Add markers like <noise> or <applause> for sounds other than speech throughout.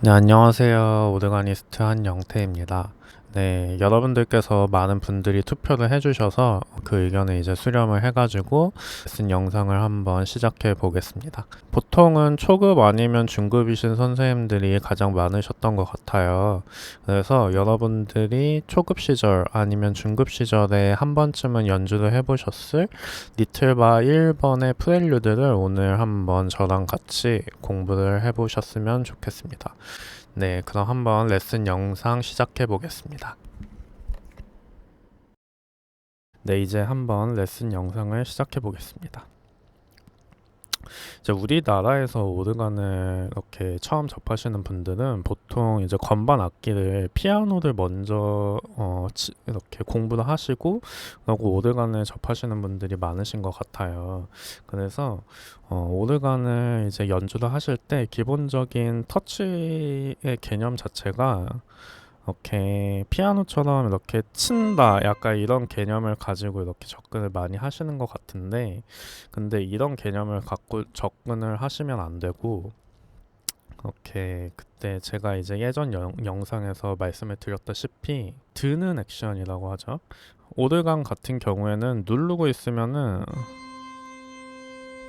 네, 안녕하세요. 오드가니스트 한영태입니다. 네, 여러분들께서 많은 분들이 투표를 해주셔서 그 의견을 이제 수렴을 해가지고 쓴 영상을 한번 시작해 보겠습니다. 보통은 초급 아니면 중급이신 선생님들이 가장 많으셨던 것 같아요. 그래서 여러분들이 초급 시절 아니면 중급 시절에 한 번쯤은 연주를 해보셨을 리틀바 1번의 프렐류드를 오늘 한번 저랑 같이 공부를 해보셨으면 좋겠습니다. 네, 그럼 한번 레슨 영상 시작해 보겠습니다. 네, 이제 한번 레슨 영상을 시작해 보겠습니다. 이제 우리나라에서 오르간을 이렇게 처음 접하시는 분들은 보통 이제 건반 악기를 피아노를 먼저 어, 치- 이렇게 공부를 하시고 그리고 오르간을 접하시는 분들이 많으신 것 같아요. 그래서 어, 오르간을 이제 연주를 하실 때 기본적인 터치의 개념 자체가 이렇게 피아노처럼 이렇게 친다. 약간 이런 개념을 가지고 이렇게 접근을 많이 하시는 것 같은데 근데 이런 개념을 갖고 접근을 하시면 안 되고 이렇게 그때 제가 이제 예전 영, 영상에서 말씀을 드렸다시피 드는 액션이라고 하죠. 오르간 같은 경우에는 누르고 있으면은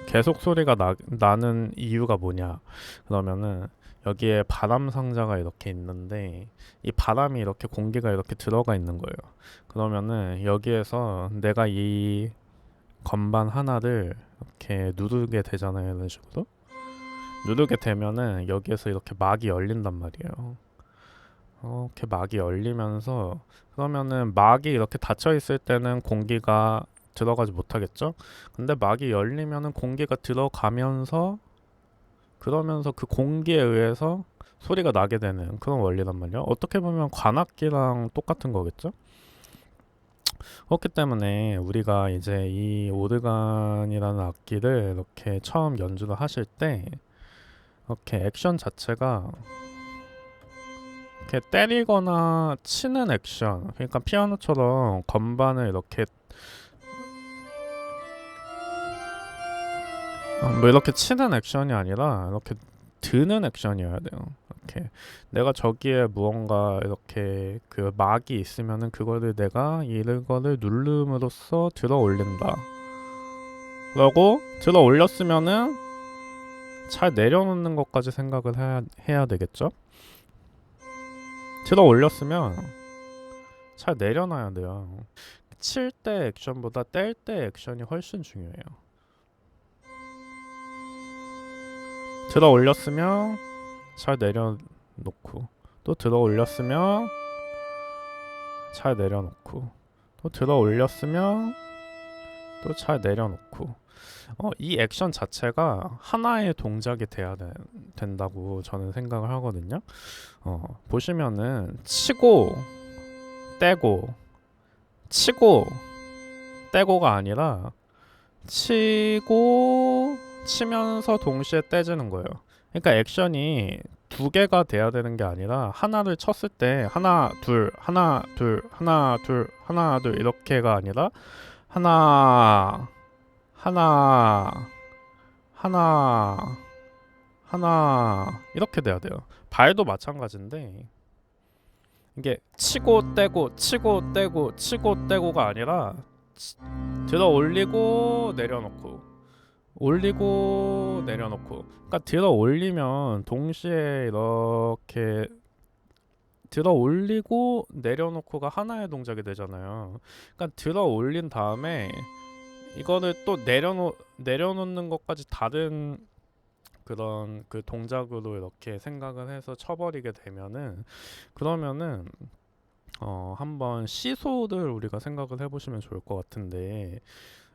계속 소리가 나, 나는 이유가 뭐냐 그러면은 여기에 바람 상자가 이렇게 있는데 이 바람이 이렇게 공기가 이렇게 들어가 있는 거예요. 그러면은 여기에서 내가 이 건반 하나를 이렇게 누르게 되잖아요. 이런 식으로. 누르게 되면은 여기에서 이렇게 막이 열린단 말이에요. 어, 이렇게 막이 열리면서 그러면은 막이 이렇게 닫혀 있을 때는 공기가 들어가지 못하겠죠? 근데 막이 열리면은 공기가 들어가면서 그러면서 그 공기에 의해서 소리가 나게 되는 그런 원리란 말이야. 어떻게 보면 관악기랑 똑같은 거겠죠? 그렇기 때문에 우리가 이제 이 오르간이라는 악기를 이렇게 처음 연주를 하실 때 이렇게 액션 자체가 이렇게 때리거나 치는 액션 그러니까 피아노처럼 건반을 이렇게 뭐 이렇게 치는 액션이 아니라 이렇게 드는 액션이어야 돼요. 이렇게 내가 저기에 무언가 이렇게 그 막이 있으면은 그거를 내가 이거를 누름으로써 들어 올린다. 그러고 들어 올렸으면은 잘 내려놓는 것까지 생각을 해야, 해야 되겠죠? 들어 올렸으면 잘 내려놔야 돼요. 칠 때 액션보다 뗄 때 액션이 훨씬 중요해요. 들어 올렸으면 잘 내려놓고 또 들어 올렸으면 잘 내려놓고 또 들어 올렸으면 또 잘 내려놓고 어, 이 액션 자체가 하나의 동작이 돼야 되, 된다고 저는 생각을 하거든요. 어, 보시면은 치고 떼고 치고 떼고가 아니라 치고 치면서 동시에 떼지는 거예요. 그러니까 액션이 두 개가 돼야 되는 게 아니라 하나를 쳤을 때 하나 둘 하나 둘 하나 둘 하나 둘 이렇게가 아니라 하나 하나 하나 하나 이렇게 돼야 돼요. 발도 마찬가지인데 이게 치고 떼고 치고 떼고 치고 떼고가 아니라 치- 들어 올리고 내려놓고 올리고 내려놓고 그러니까 들어 올리면 동시에 이렇게 들어 올리고 내려놓고가 하나의 동작이 되잖아요. 그러니까 들어 올린 다음에 이거를 또 내려놓 내려놓는 것까지 다른 그런 그 동작으로 이렇게 생각을 해서 쳐버리게 되면은 그러면은 어 한번 시소를 우리가 생각을 해보시면 좋을 것 같은데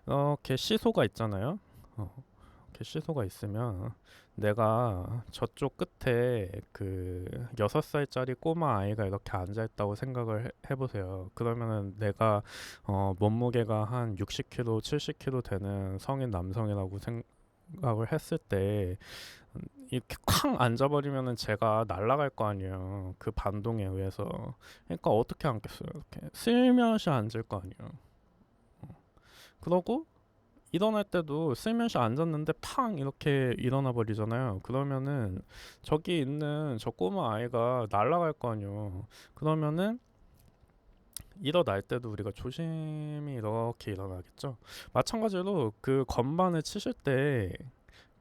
이렇게 시소가 있잖아요. 어, <laughs> 이렇게 시소가 있으면 내가 저쪽 끝에 그 여섯 살짜리 꼬마 아이가 이렇게 앉아 있다고 생각을 해, 해보세요. 그러면은 내가 어, 몸무게가 한 60kg, 70kg 되는 성인 남성이라고 생각을 했을 때 음, 이렇게 쾅 앉아버리면은 제가 날아갈 거 아니에요. 그 반동에 의해서. 그러니까 어떻게 앉겠어요? 이렇게 슬며시 앉을 거 아니에요. 어. 그러고 일어날 때도 슬며시 앉았는데 팡 이렇게 일어나 버리잖아요. 그러면은 저기 있는 저 꼬마 아이가 날아갈 거 아니에요. 그러면은 일어날 때도 우리가 조심히 이렇게 일어나겠죠. 마찬가지로 그 건반을 치실 때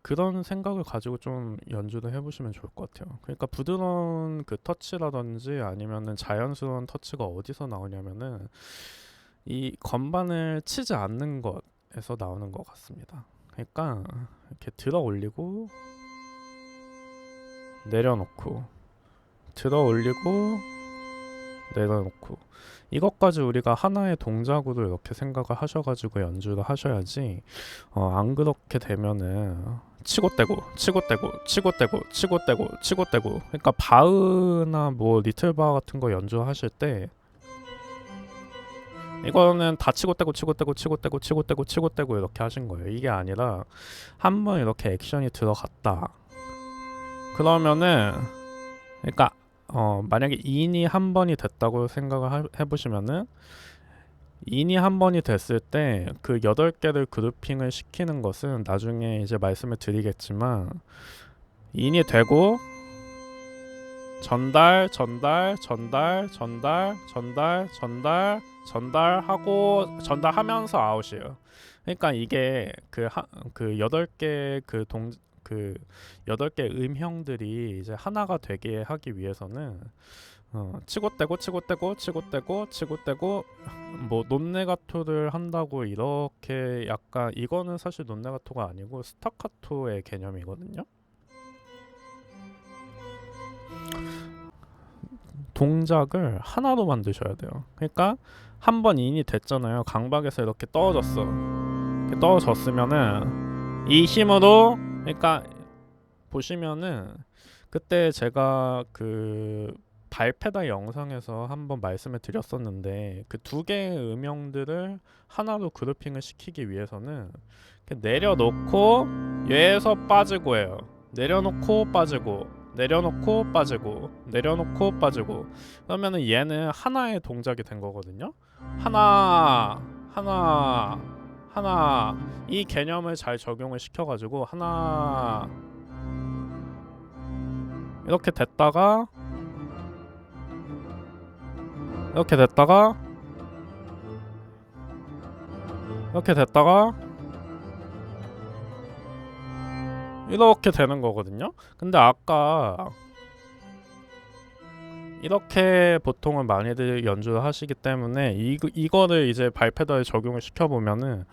그런 생각을 가지고 좀 연주를 해보시면 좋을 것 같아요. 그러니까 부드러운 그 터치라든지 아니면은 자연스러운 터치가 어디서 나오냐면은 이 건반을 치지 않는 것 에서 나오는 것 같습니다. 그러니까 이렇게 들어 올리고 내려놓고 들어 올리고 내려놓고 이것까지 우리가 하나의 동작으로 이렇게 생각을 하셔가지고 연주를 하셔야지 어, 안 그렇게 되면은 치고 떼고 치고 떼고 치고 떼고 치고 떼고 치고 떼고 그러니까 바흐나 뭐 리틀 바흐 같은 거 연주하실 때 이거는 다 치고 떼고 치고 떼고 치고 떼고 치고 떼고 치고 떼고 이렇게 하신 거예요. 이게 아니라 한 번 이렇게 액션이 들어갔다. 그러면은 그러니까 어 만약에 인이 한 번이 됐다고 생각을 하- 해보시면은 인이 한 번이 됐을 때 그 여덟 개를 그룹핑을 시키는 것은 나중에 이제 말씀을 드리겠지만 인이 되고 전달 전달 전달 전달 전달 전달 전달하고 전달하면서 아웃이에요. 그러니까 이게 그그 여덟 개그 동 그 여덟 개 음형들이 이제 하나가 되게 하기 위해서는 어, 치고 떼고 치고 떼고 치고 떼고 치고 떼고 뭐 논네가토를 한다고 이렇게 약간 이거는 사실 논네가토가 아니고 스타카토의 개념이거든요. 동작을 하나로 만드셔야 돼요. 그러니까 한 번 인이 됐잖아요. 강박에서 이렇게 떨어졌어. 이렇게 떨어졌으면은 이 힘으로 그러니까 보시면은 그때 제가 그 발페다 영상에서 한번 말씀을 드렸었는데 그 두 개의 음영들을 하나로 그룹핑을 시키기 위해서는 내려놓고 얘에서 빠지고예요. 내려놓고 빠지고 내려놓고 빠지고 내려놓고 빠지고. 그러면은 얘는 하나의 동작이 된 거거든요. 하나 하나 하나. 이 개념을 잘 적용을 시켜 가지고 하나. 이렇게 됐다가 이렇게 됐다가 이렇게 됐다가 이렇게 되는 거거든요. 근데 아까 이렇게 보통은 많이들 연주를 하시기 때문에 이 이거를 이제 발페더에 적용을 시켜 보면은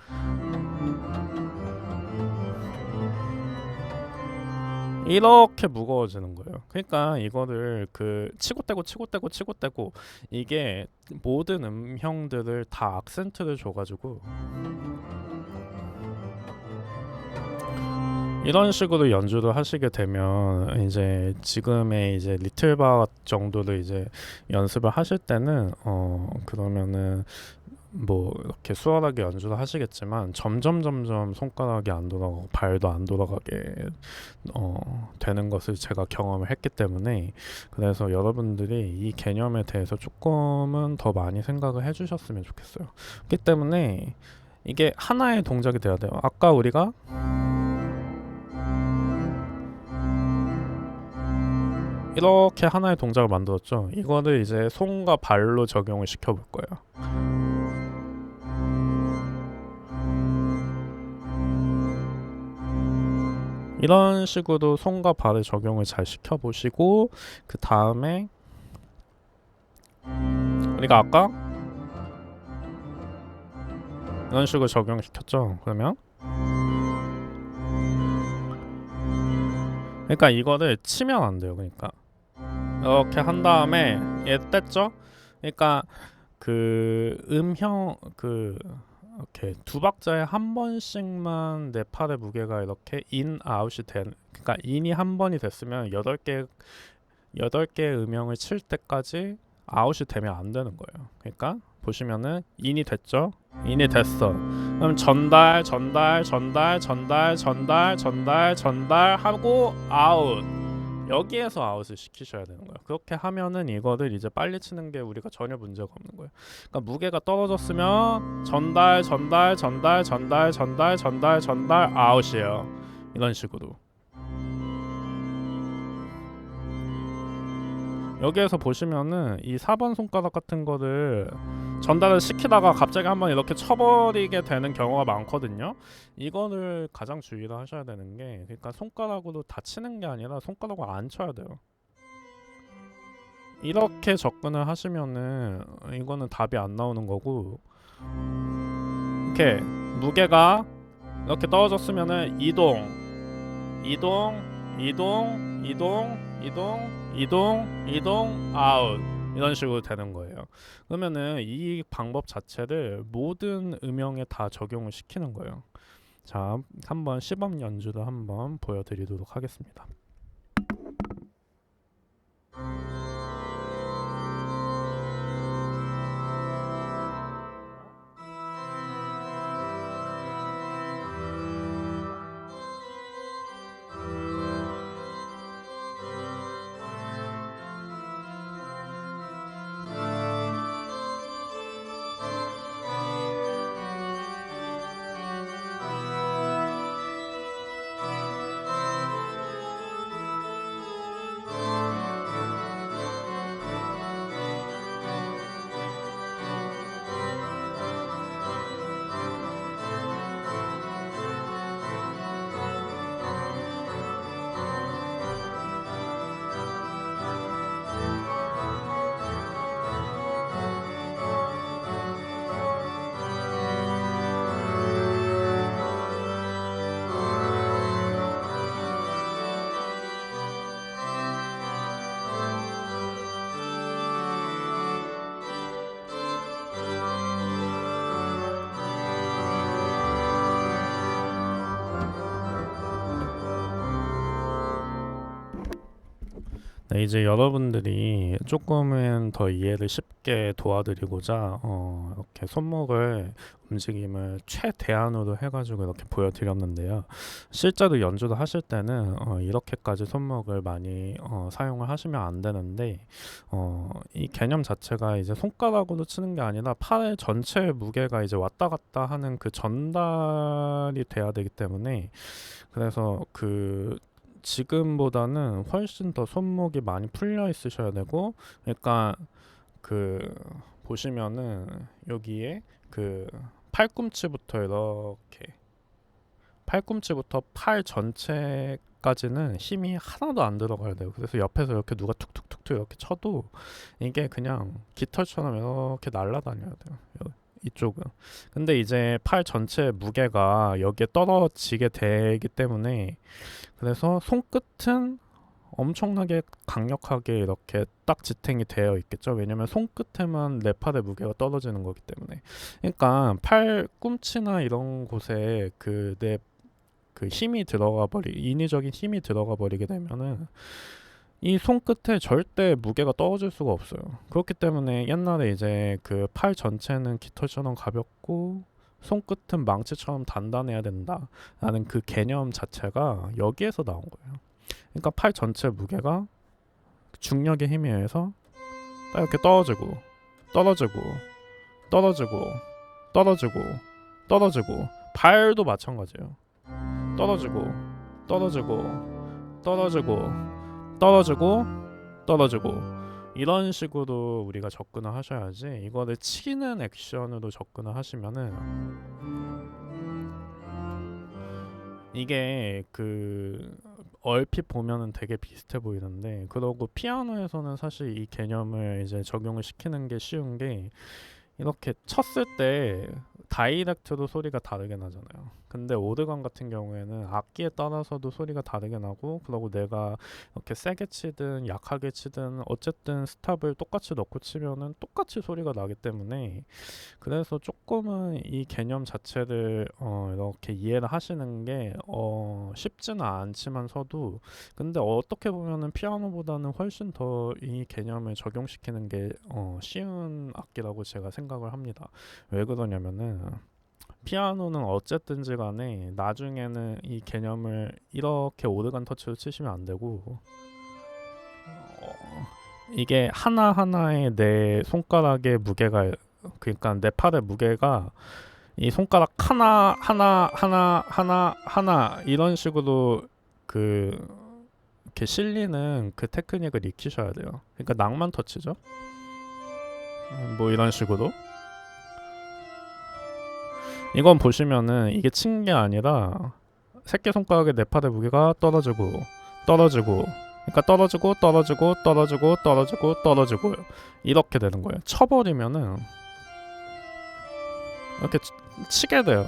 이렇게 무거워지는 거예요. 그러니까 이거를 그 치고 떼고 치고 떼고 치고 떼고 이게 모든 음형들을 다 악센트를 줘가지고 이런 식으로 연주를 하시게 되면 이제 지금의 이제 리틀바 정도를 이제 연습을 하실 때는 어 그러면은 뭐 이렇게 수월하게 연주를 하시겠지만 점점 점점 손가락이 안 돌아가고 발도 안 돌아가게 어 되는 것을 제가 경험을 했기 때문에 그래서 여러분들이 이 개념에 대해서 조금은 더 많이 생각을 해주셨으면 좋겠어요. 그렇기 때문에 이게 하나의 동작이 돼야 돼요. 아까 우리가 이렇게 하나의 동작을 만들었죠. 이거를 이제 손과 발로 적용을 시켜 볼 거예요. 이런 식으로 손과 발을 적용을 잘 시켜 보시고 그 다음에 우리가 아까 이런 식으로 적용을 시켰죠. 그러면 그러니까 이거를 치면 안 돼요. 그러니까 이렇게 한 다음에 얘 뗐죠. 그러니까 그 음형 그 이렇게 두 박자에 한 번씩만 내 팔의 무게가 이렇게 인 아웃이 된 그러니까 인이 한 번이 됐으면 여덟 개 여덟 개의 음영을 칠 때까지 아웃이 되면 안 되는 거예요. 그러니까 보시면은 인이 됐죠. 인이 됐어. 그럼 전달 전달 전달 전달 전달 전달 전달 하고 아웃 여기에서 아웃을 시키셔야 되는 거예요. 그렇게 하면은 이거를 이제 빨리 치는 게 우리가 전혀 문제가 없는 거예요. 그러니까 무게가 떨어졌으면 전달, 전달, 전달, 전달, 전달, 전달, 전달 아웃이에요. 이런 식으로. 여기에서 보시면은 이 4번 손가락 같은 거를 전달을 시키다가 갑자기 한번 이렇게 쳐버리게 되는 경우가 많거든요. 이거를 가장 주의를 하셔야 되는 게 그러니까 손가락으로 다 치는 게 아니라 손가락으로 안 쳐야 돼요. 이렇게 접근을 하시면은 이거는 답이 안 나오는 거고 이렇게 무게가 이렇게 떨어졌으면은 이동 이동 이동 이동 이동 이동 이동 아웃 이런 식으로 되는 거예요. 그러면은 이 방법 자체를 모든 음영에 다 적용을 시키는 거예요. 자, 한번 시범 연주도 한번 보여드리도록 하겠습니다. 네, 이제 여러분들이 조금은 더 이해를 쉽게 도와드리고자 어, 이렇게 손목을 움직임을 최대한으로 해가지고 이렇게 보여드렸는데요. 실제로 연주를 하실 때는 어, 이렇게까지 손목을 많이 어, 사용을 하시면 안 되는데 어, 이 개념 자체가 이제 손가락으로 치는 게 아니라 팔의 전체 무게가 이제 왔다 갔다 하는 그 전달이 돼야 되기 때문에 그래서 그 지금보다는 훨씬 더 손목이 많이 풀려 있으셔야 되고 그러니까 그 보시면은 여기에 그 팔꿈치부터 이렇게 팔꿈치부터 팔 전체까지는 힘이 하나도 안 들어가야 돼요. 그래서 옆에서 이렇게 누가 툭툭툭툭 이렇게 쳐도 이게 그냥 깃털처럼 이렇게 날아다녀야 돼요. 요- 이쪽은. 근데 이제 팔 전체 무게가 여기에 떨어지게 되기 때문에 그래서 손끝은 엄청나게 강력하게 이렇게 딱 지탱이 되어 있겠죠. 왜냐면 손끝에만 내 팔의 무게가 떨어지는 거기 때문에. 그러니까 팔 꿈치나 이런 곳에 그 내 그 힘이 들어가 버리 인위적인 힘이 들어가 버리게 되면은 이 손끝에 절대 무게가 떨어질 수가 없어요. 그렇기 때문에 옛날에 이제 그 팔 전체는 깃털처럼 가볍고 손끝은 망치처럼 단단해야 된다라는 그 개념 자체가 여기에서 나온 거예요. 그러니까 팔 전체 무게가 중력의 힘에 의해서 딱 이렇게 떨어지고 떨어지고 떨어지고 떨어지고 떨어지고 발도 마찬가지예요. 떨어지고 떨어지고 떨어지고 떨어지고 떨어지고 이런 식으로 우리가 접근을 하셔야지 이거를 치는 액션으로 접근을 하시면은 이게 그 얼핏 보면은 되게 비슷해 보이는데 그러고 피아노에서는 사실 이 개념을 이제 적용을 시키는 게 쉬운 게 이렇게 쳤을 때 다이렉트로 소리가 다르게 나잖아요. 근데 오드건 같은 경우에는 악기에 따라서도 소리가 다르게 나고 그러고 내가 이렇게 세게 치든 약하게 치든 어쨌든 스탑을 똑같이 넣고 치면은 똑같이 소리가 나기 때문에 그래서 조금은 이 개념 자체를 어 이렇게 이해를 하시는 게 어 쉽지는 않지만서도 근데 어떻게 보면은 피아노보다는 훨씬 더 이 개념을 적용시키는 게 어 쉬운 악기라고 제가 생각을 합니다. 왜 그러냐면은 피아노는 어쨌든지 간에 나중에는 이 개념을 이렇게 오르간 터치로 치시면 안 되고 이게 하나 하나의 내 손가락의 무게가 그러니까 내 팔의 무게가 이 손가락 하나 하나 하나 하나 하나 이런 식으로 그 이렇게 실리는 그 테크닉을 익히셔야 돼요. 그러니까 낭만 터치죠. 음, 뭐 이런 식으로 이건 보시면은 이게 친 게 아니라 새끼 손가락의 내 팔의 무게가 떨어지고 떨어지고 그러니까 떨어지고 떨어지고 떨어지고 떨어지고 떨어지고 이렇게 되는 거예요. 쳐버리면은 이렇게 치- 치게 돼요.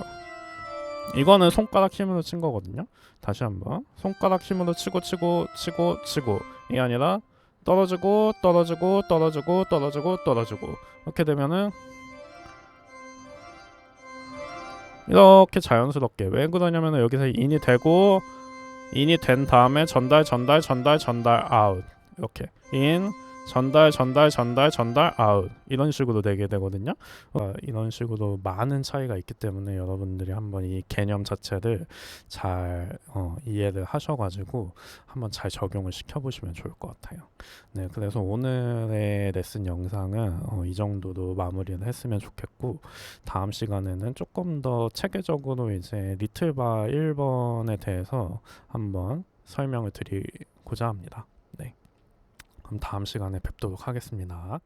이거는 손가락 힘으로 친 거거든요. 다시 한번 손가락 힘으로 치고 치고 치고 치고 이게 아니라 떨어지고 떨어지고 떨어지고 떨어지고 떨어지고 이렇게 되면은 이렇게 자연스럽게. 왜 그러냐면은 여기서 인이 되고 인이 된 다음에 전달 전달 전달 전달 아웃 이렇게. 인 전달 전달 전달 전달 아웃 이런 식으로 되게 되거든요. 어, 이런 식으로 많은 차이가 있기 때문에 여러분들이 한번 이 개념 자체를 잘 어, 이해를 하셔가지고 한번 잘 적용을 시켜보시면 좋을 것 같아요. 네, 그래서 오늘의 레슨 영상은 어, 이 정도로 마무리를 했으면 좋겠고 다음 시간에는 조금 더 체계적으로 이제 리틀바 1번에 대해서 한번 설명을 드리고자 합니다. 네. 그럼 다음 시간에 뵙도록 하겠습니다.